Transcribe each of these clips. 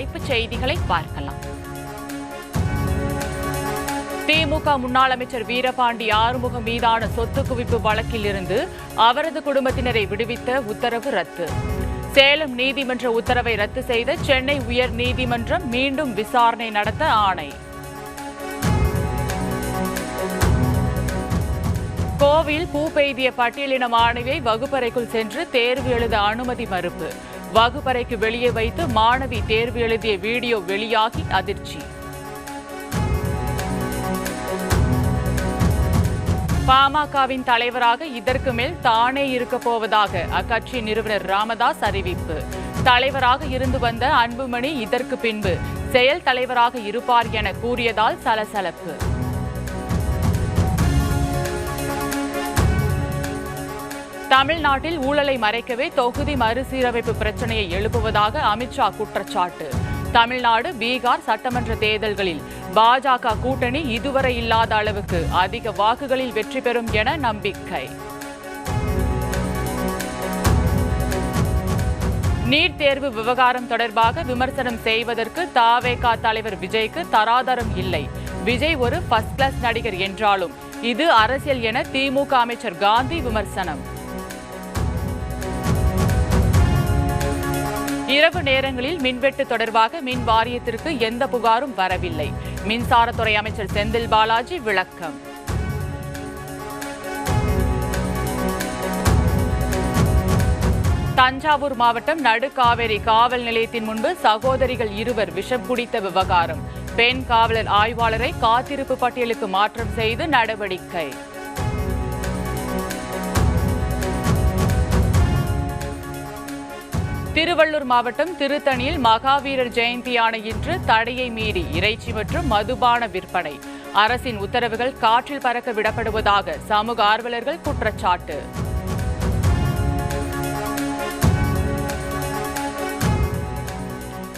தலைப்புச் செய்திகளை பார்க்கலாம். திமுக முன்னாள் அமைச்சர் வீரபாண்டி ஆறுமுகம் மீதான சொத்து குவிப்பு வழக்கில் இருந்து அவரது குடும்பத்தினரை விடுவித்த உத்தரவு ரத்து. சேலம் நீதிமன்ற உத்தரவை ரத்து செய்த சென்னை உயர் நீதிமன்றம் மீண்டும் விசாரணை நடத்த ஆணை. கோவில் பூ பெய்திய பட்டியலின மாணவியை வகுப்பறைக்குள் சென்று தேர்வு எழுத அனுமதி மறுப்பு. வகுப்பறைக்கு வெளியே வைத்து மாணவி தேர்வு எழுதிய வீடியோ வெளியாகி அதிர்ச்சி. பாமகவின் தலைவராக இதற்கு மேல் தானே இருக்க போவதாக அக்கட்சி நிறுவனர் ராமதாஸ் அறிவிப்பு. தலைவராக இருந்து வந்த அன்புமணி இதற்கு பின்பு செயல் தலைவராக இருப்பார் என கூறியதால் சலசலப்பு. தமிழ்நாட்டில் ஊழலை மறைக்கவே தொகுதி மறுசீரமைப்பு பிரச்சனையை எழுப்புவதாக அமித்ஷா குற்றச்சாட்டு. தமிழ்நாடு பீகார் சட்டமன்ற தேர்தல்களில் பாஜக கூட்டணி இதுவரை இல்லாத அளவுக்கு அதிக வாக்குகளில் வெற்றி பெறும் என நம்பிக்கை. நீட் தேர்வு விவகாரம் தொடர்பாக விமர்சனம் செய்வதற்கு தாவேகா தலைவர் விஜய்க்கு தராதரம் இல்லை. விஜய் ஒரு ஃபர்ஸ்ட் கிளாஸ் நடிகர் என்றாலும் இது அரசியல் என திமுக அமைச்சர் காந்தி விமர்சனம். இரவு நேரங்களில் மின்வெட்டு தொடர்பாக மின் வாரியத்திற்கு எந்த புகாரும் வரவில்லை. மின்சாரத்துறை அமைச்சர் செந்தில் பாலாஜி விளக்கம். தஞ்சாவூர் மாவட்டம் நடுக்காவேரி காவல் நிலையத்தின் முன்பு சகோதரிகள் இருவர் விஷம் குடித்த விவகாரம். பெண் காவலர் ஆய்வாளரை காத்திருப்பு பட்டியலுக்கு மாற்றம் செய்து நடவடிக்கை. திருவள்ளூர் மாவட்டம் திருத்தணியில் மகாவீரர் ஜெயந்தியான இன்று தடையை மீறி இறைச்சி மற்றும் மதுபான விற்பனை. அரசின் உத்தரவுகள் காற்றில் பறக்க விடப்படுவதாக சமூக ஆர்வலர்கள் குற்றச்சாட்டு.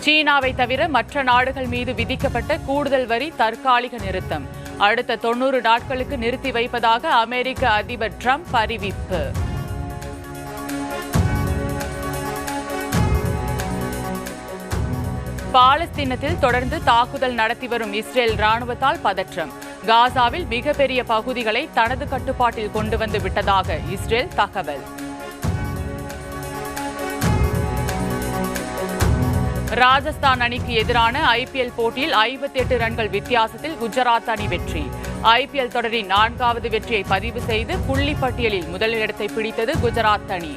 சீனாவை தவிர மற்ற நாடுகள் மீது விதிக்கப்பட்ட கூடுதல் வரி தற்காலிக நிறுத்தம். அடுத்த தொன்னூறு நாட்களுக்கு நிறுத்தி வைப்பதாக அமெரிக்க அதிபர் ட்ரம்ப் அறிவிப்பு. பாலஸ்தீனத்தில் தொடர்ந்து தாக்குதல் நடத்தி வரும் இஸ்ரேல் ராணுவத்தால் பதற்றம். காசாவில் மிகப்பெரிய பகுதிகளை தனது கட்டுப்பாட்டில் கொண்டு வந்து விட்டதாக இஸ்ரேல் தகவல். ராஜஸ்தான் அணிக்கு எதிரான ஐபிஎல் போட்டியில் ஐம்பத்தி எட்டு ரன்கள் வித்தியாசத்தில் குஜராத் அணி வெற்றி. ஐபிஎல் தொடரின் நான்காவது வெற்றியை பதிவு செய்து புள்ளி பட்டியலில் முதலிடத்தை பிடித்தது குஜராத் அணி.